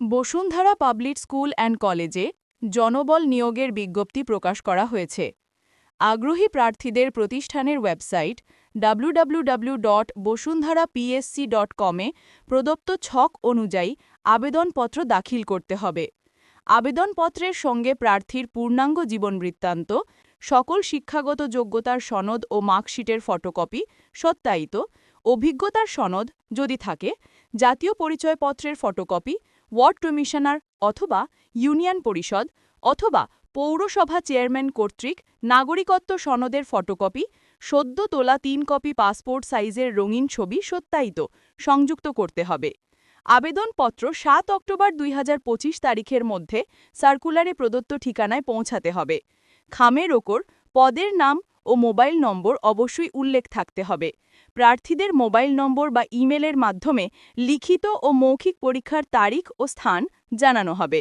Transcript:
Bashundhara public school and কলেজে জনবল নিয়োগের বিজ্ঞপ্তি প্রকাশ করা হয়েছে। আগ্রহী প্রার্থীদের প্রতিষ্ঠানের ওয়েবসাইট www.বসুন্ধরাপিএসসি.কমে প্রদত্ত ছক অনুযায়ী আবেদনপত্র দাখিল করতে হবে। আবেদনপত্রের সঙ্গে প্রার্থীর পূর্ণাঙ্গ জীবনবৃত্তান্ত সকল শিক্ষাগত যোগ্যতার সনদ ও মার্কশিটের ফটোকপি সত্যায়িত, অভিজ্ঞতার সনদ যদি থাকে, জাতীয় পরিচয়পত্রের ফটোকপি ওয়ার্ড কমিশনার অথবা ইউনিয়ন পরিষদ অথবা পৌরসভা চেয়ারম্যান কর্তৃক নাগরিকত্ব সনদের ফটোকপি, সদ্য তোলা তিন কপি পাসপোর্ট সাইজের রঙিন ছবি সত্যায়িত, সংযুক্ত করতে হবে। আবেদনপত্র সাত অক্টোবর দুই হাজার পঁচিশ তারিখের মধ্যে সার্কুলারে প্রদত্ত ঠিকানায় পৌঁছাতে হবে। খামের ওপর পদের নাম ও মোবাইল নম্বর অবশ্যই উল্লেখ থাকতে হবে। প্রার্থীদের মোবাইল নম্বর বা ইমেলের মাধ্যমে লিখিত ও মৌখিক পরীক্ষার তারিখ ও স্থান জানানো হবে।